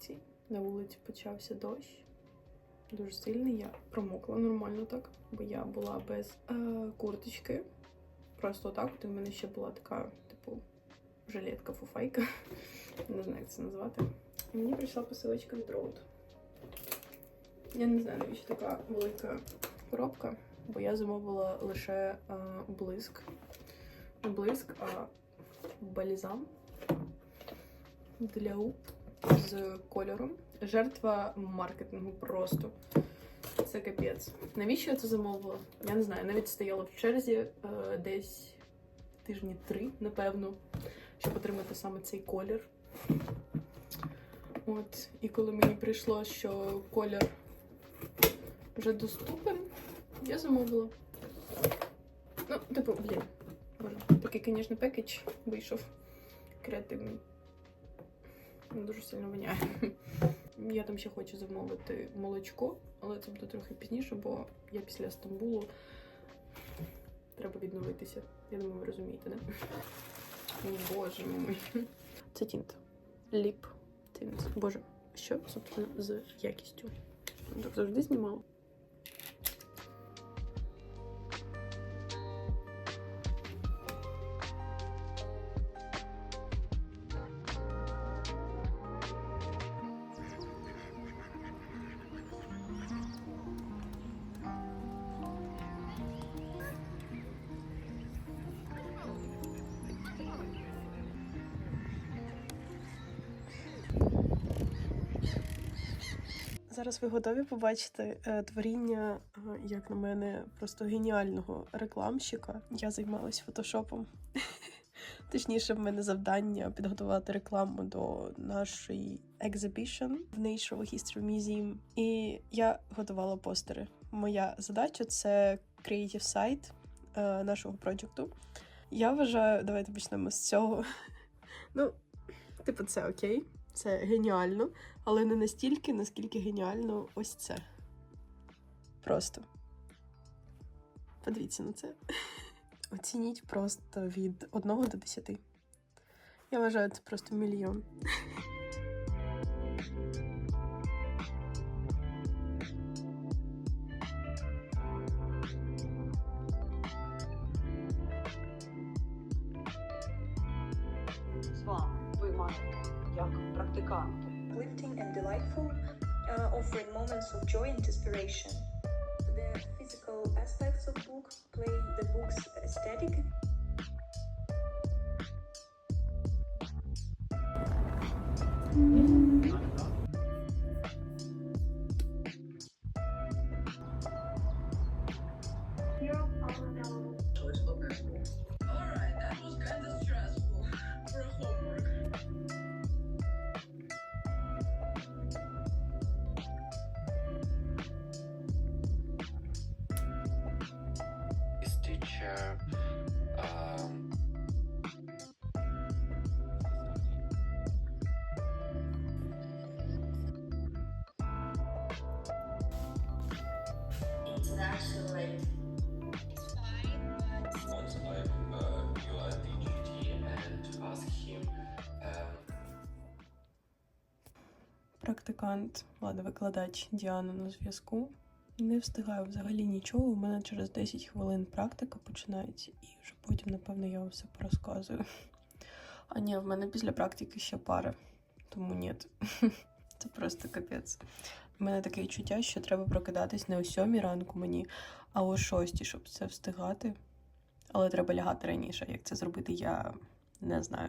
Прийшла. На вулиці почався дощ. Дуже сильний. Я промокла нормально так, бо я була без е, курточки. Просто так. От у мене ще була така, типу, жилетка фуфайка. Не знаю, як це назвати. І мені прийшла посилочка від Road. Я не знаю, навіщо така велика коробка, бо я замовила лише е, блиск. Не блиск, а бальзам для губ з кольором. Жертва маркетингу просто. Це капець. Навіщо я це замовила? Я не знаю. Навіть стояла в черзі е, десь тижні три, напевно, щоб отримати саме цей колір. От, і коли мені прийшло, що колір вже доступен, я замовила. Ну, типу, блін. Такий, звісно, пекедж вийшов креативний. Він Дуже сильно воняє. Я там ще хочу замовити молочко, але це буде трохи пізніше, бо я після Стамбулу треба відновитися. Я думаю, ви розумієте, не? Боже мій. Це тінт. Ліп тінт. Боже, що, собственно, з якістю? Так завжди знімала. Зараз ви готові побачити е, творіння, е, як на мене, просто геніального рекламщика. Я займалась фотошопом. Точніше, в мене завдання підготувати рекламу до нашої exhibition в Natural History Museum. І я готувала постери. Моя задача це creative сайт нашого проєкту. Я вважаю, давайте почнемо з цього. Ну, типу, це окей, це геніально, але не настільки, наскільки геніально ось це. Просто. Подивіться на це. Оцініть просто від 1 до 10. Я вважаю, це просто мільйон. з вами ви маєте як практиканти uplifting and delightful, uh, offering moments of joy and inspiration. The physical aspects of book play the book's aesthetic teacher um, um, Практикант, ладно, викладач Діана на зв'язку. Не встигаю взагалі нічого. У мене через 10 хвилин практика починається, і вже потім, напевно, я вам все порозказую. А ні, в мене після практики ще пара, тому ні. Це просто капець. У мене таке відчуття, що треба прокидатись не о сьомій ранку мені, а о шостій, щоб це встигати. Але треба лягати раніше. Як це зробити, я не знаю.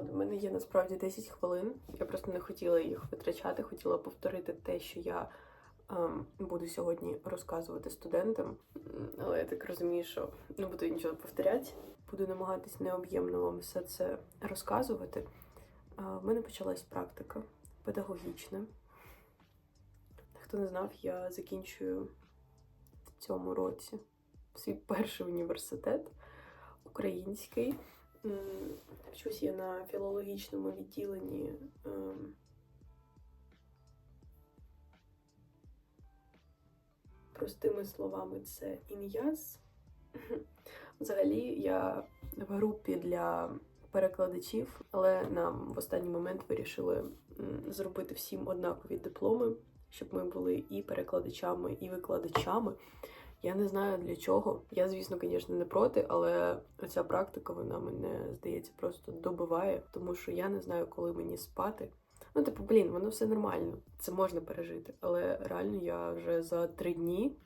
В мене є насправді 10 хвилин. Я просто не хотіла їх витрачати, хотіла повторити те, що я ем, буду сьогодні розказувати студентам. Але я так розумію, що не буду нічого повторяти. Буду намагатись необ'ємно вам все це розказувати. Е, В мене почалась практика. педагогічне. Хто не знав, я закінчую в цьому році свій перший університет український. Вчусь я на філологічному відділенні. ем, Простими словами, це ін'яз. Взагалі, я в групі для перекладачів, але нам в останній момент вирішили зробити всім однакові дипломи, щоб ми були і перекладачами, і викладачами. Я не знаю для чого. Я, звісно, звісно, не проти, але ця практика вона мене здається просто добиває, тому що я не знаю, коли мені спати. Ну, типу, блін, воно все нормально, це можна пережити. Але реально я вже за три дні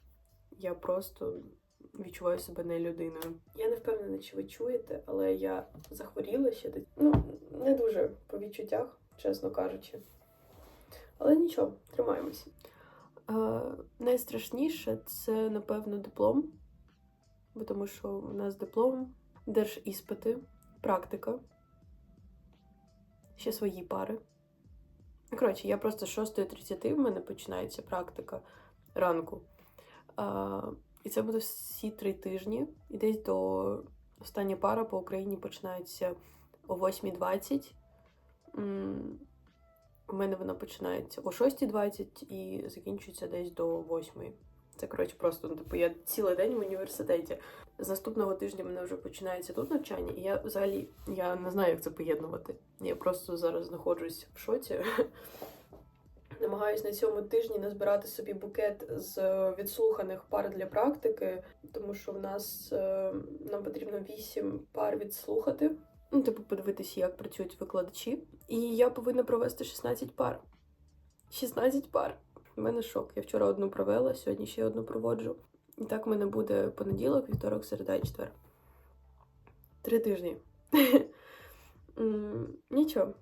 я просто відчуваю себе не людиною. Я не впевнена, чи ви чуєте, але я захворіла ще. Ну, не дуже по відчуттях, чесно кажучи. Але нічого, тримаємося. Е, найстрашніше це, напевно, диплом, бо тому що у нас диплом, держіспити, практика, ще свої пари. Ну, Коротше, я просто з 6.30 в мене починається практика ранку. А, і це буде всі три тижні. І десь до остання пара по Україні починається о 8.20. У мене вона починається о 6.20 і закінчується десь до 8. Це, коротше, просто ну, типу, я цілий день в університеті. З наступного тижня мене вже починається тут навчання, і я взагалі я не знаю, як це поєднувати. Я просто зараз знаходжусь в шоці. Намагаюсь на цьому тижні назбирати собі букет з відслуханих пар для практики, тому що в нас е, нам потрібно 8 пар відслухати. Ну, типу, подивитися, як працюють викладачі. І я повинна провести 16 пар. 16 пар. У мене шок. Я вчора одну провела, сьогодні ще одну проводжу. І так в мене буде понеділок, вівторок, середа і четвер. Три тижні. Нічого.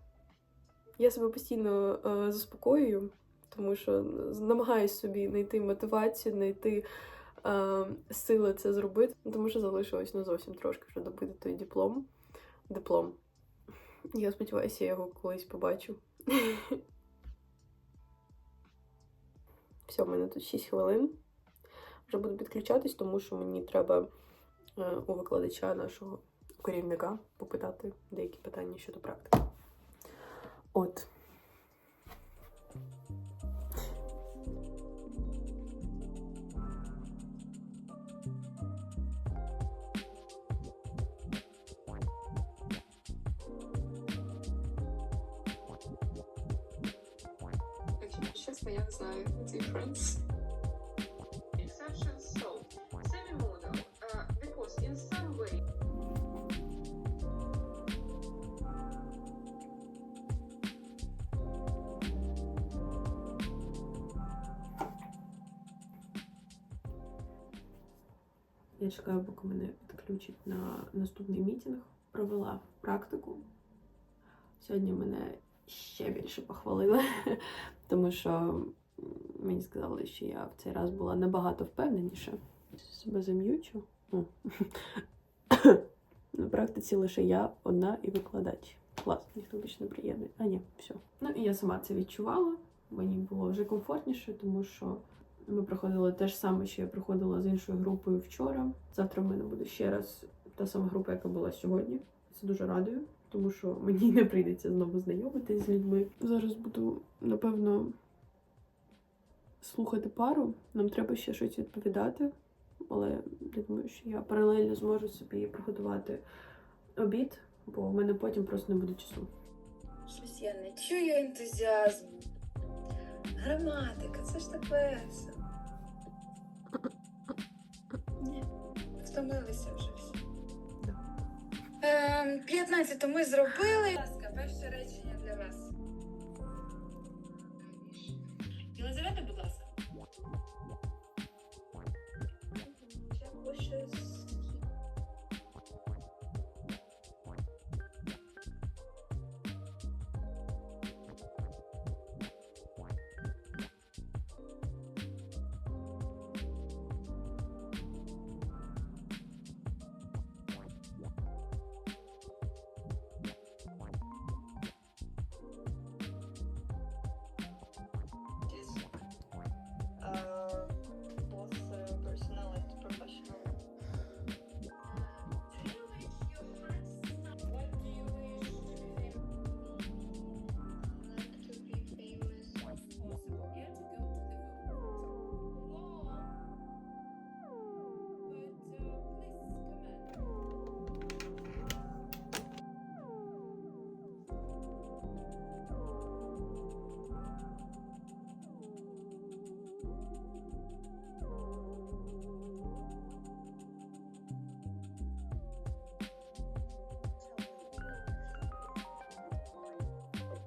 Я себе постійно е, заспокоюю, тому що намагаюся собі знайти мотивацію, знайти е, сили це зробити, тому що залишилось ну, зовсім трошки вже добити той диплом. Диплом. Я сподіваюся, я його колись побачу. Все, в мене тут 6 хвилин. Вже буду підключатись, тому що мені треба е, у викладача нашого керівника попитати деякі питання щодо практики. От. Я чекаю, поки мене підключать на наступний мітинг. Провела практику. Сьогодні мене ще більше похвалили, тому що мені сказали, що я в цей раз була набагато впевненіша. Себе зам'ючу. На практиці лише я одна і викладач. Клас, ніхто більше не приєднує. А ні, все. Ну і я сама це відчувала. Мені було вже комфортніше, тому що ми проходили те ж саме, що я проходила з іншою групою вчора. Завтра в мене буде ще раз та сама група, яка була сьогодні. Це дуже радую, тому що мені не прийдеться знову знайомитись з людьми. Зараз буду, напевно, слухати пару. Нам треба ще щось відповідати, але я думаю, що я паралельно зможу собі приготувати обід, бо в мене потім просто не буде часу. Щось я не чую ентузіазму. Граматика, це ж так весело. Ні, втомилися вже всі. Ем, 15 ми зробили.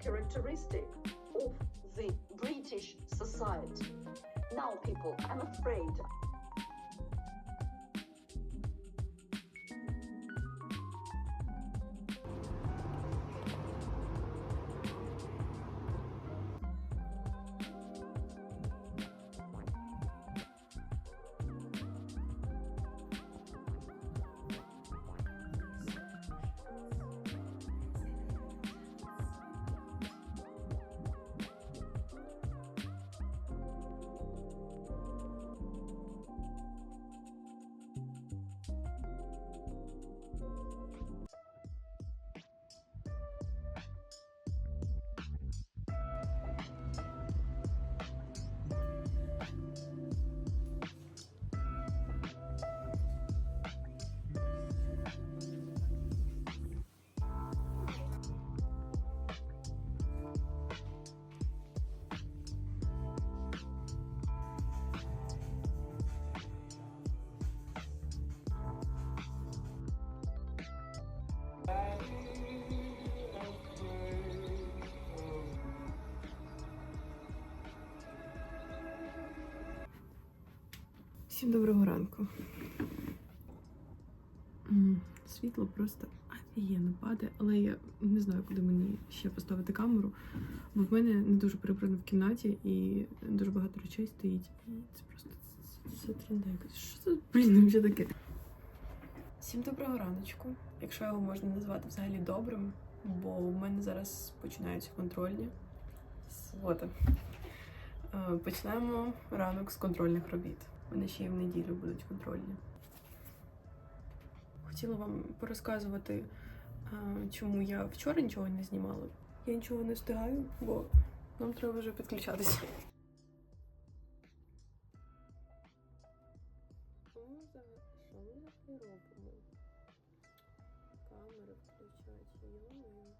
Characteristic of the British society. Now, people, I'm afraid Всім доброго ранку. Світло просто офігенно падає, але я не знаю, куди мені ще поставити камеру, бо в мене не дуже прибрано в кімнаті і дуже багато речей стоїть. І це просто це, тренда якась. Що це, блін, вже таке? Всім доброго раночку, якщо його можна назвати взагалі добрим, бо у мене зараз починаються контрольні. Субота. Е, Почнемо ранок з контрольних робіт. У ще й в неділю будуть контрольні. Хотіла вам порозказувати, чому я вчора нічого не знімала. Я нічого не встигаю, бо нам треба вже підключатися. Що йо-моє.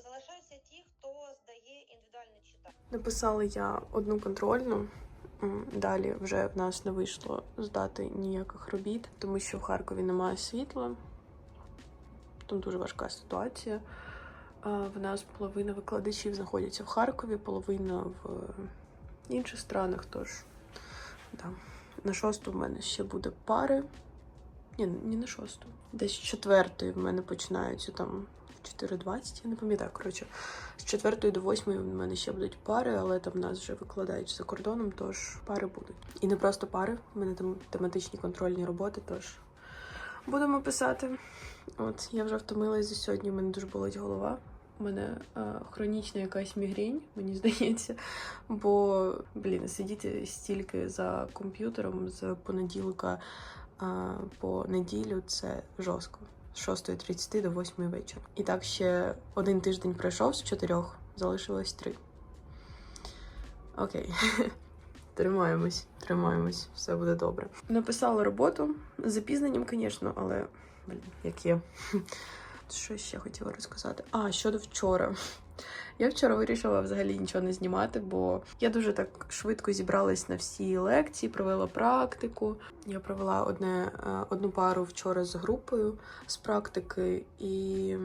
Тобто залишаються ті, хто здає індивідуальне читання. Написала я одну контрольну. Далі вже в нас не вийшло здати ніяких робіт, тому що в Харкові немає світла. Там дуже важка ситуація. В нас половина викладачів знаходяться в Харкові, половина в інших странах. Тож да. на шосту в мене ще буде пари. Ні, не на шосту. Десь четвертої в мене починаються там 4.20, я не пам'ятаю. Коротше, з 4 до 8 в мене ще будуть пари, але там в нас вже викладають за кордоном, тож пари будуть. І не просто пари, в мене там тематичні контрольні роботи, тож будемо писати. От, я вже втомилась за сьогодні, у мене дуже болить голова. У мене е, хронічна якась мігрень, мені здається. Бо, блін, сидіти стільки за комп'ютером з понеділка е, по неділю це жорстко. З 6.30 до 8 вечора. І так ще один тиждень пройшов з чотирьох, залишилось три. Окей. Тримаємось, тримаємось, все буде добре. Написала роботу з запізненням, звісно, але блін, як є. Що ще хотіла розказати? А, щодо вчора. Я вчора вирішила взагалі нічого не знімати, бо я дуже так швидко зібралась на всі лекції, провела практику. Я провела одне, е, одну пару вчора з групою з практики і,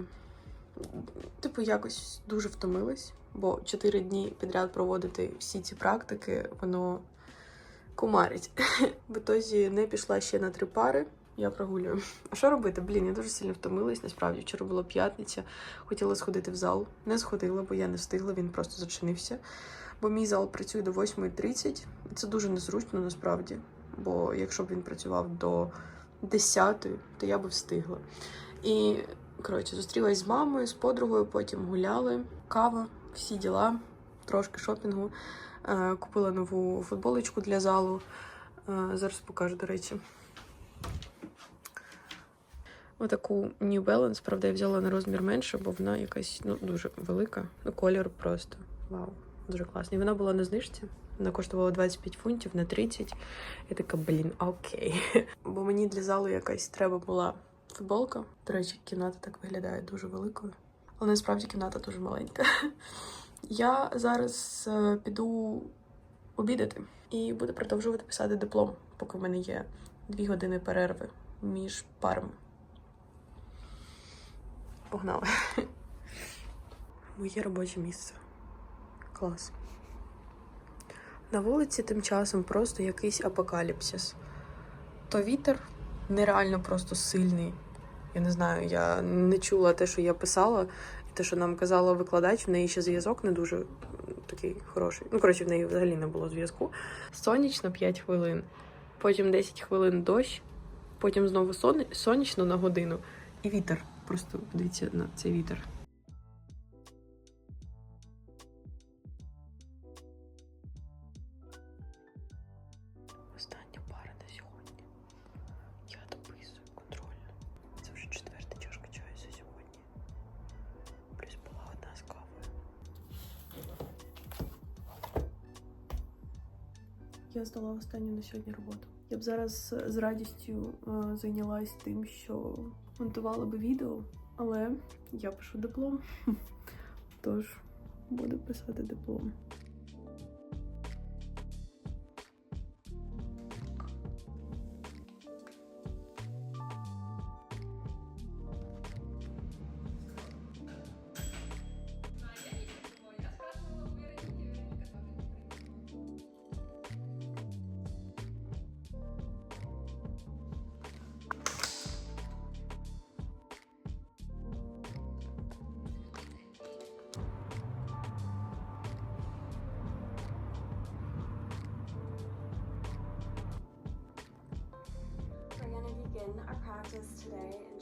типу, якось дуже втомилась, бо чотири дні підряд проводити всі ці практики, воно кумарить. В ітозі не пішла ще на три пари. Я прогулюю. А що робити? Блін, я дуже сильно втомилась. Насправді вчора була п'ятниця. Хотіла сходити в зал. Не сходила, бо я не встигла, він просто зачинився. Бо мій зал працює до 8.30. Це дуже незручно насправді. Бо якщо б він працював до 10, то я би встигла. І коротше, зустрілась з мамою, з подругою, потім гуляли, кава, всі діла, трошки шопінгу. Е, Купила нову футболочку для залу. Е, Зараз покажу, до речі. Отаку New Balance, правда, я взяла на розмір менше, бо вона якась ну, дуже велика. Ну, колір просто. Вау, дуже класний. Вона була на знижці. Вона коштувала 25 фунтів на 30. Я така, блін, окей. Бо мені для залу якась треба була футболка. До речі, кімната так виглядає дуже великою. Але насправді кімната дуже маленька. Я зараз е, піду обідати і буду продовжувати писати диплом, поки в мене є дві години перерви між парами. Погнали. Моє робоче місце. Клас. На вулиці тим часом просто якийсь апокаліпсис. То вітер нереально просто сильний. Я не знаю, я не чула те, що я писала, і те, що нам казала викладач, в неї ще зв'язок не дуже такий хороший. Ну, коротше, в неї взагалі не було зв'язку. Сонячно 5 хвилин, потім 10 хвилин дощ, потім знову сон... сонячно на годину і вітер. Просто подивіться на цей вітер. Остання пара на сьогодні. Я дописую контрольно. Це вже четверта чашка чаю за сьогодні. Плюс була одна з кавою. Я здала останню на сьогодні роботу. Я б зараз з радістю е, зайнялась тим, що монтувала би відео, але я пишу диплом. Тож буду писати диплом. Practice today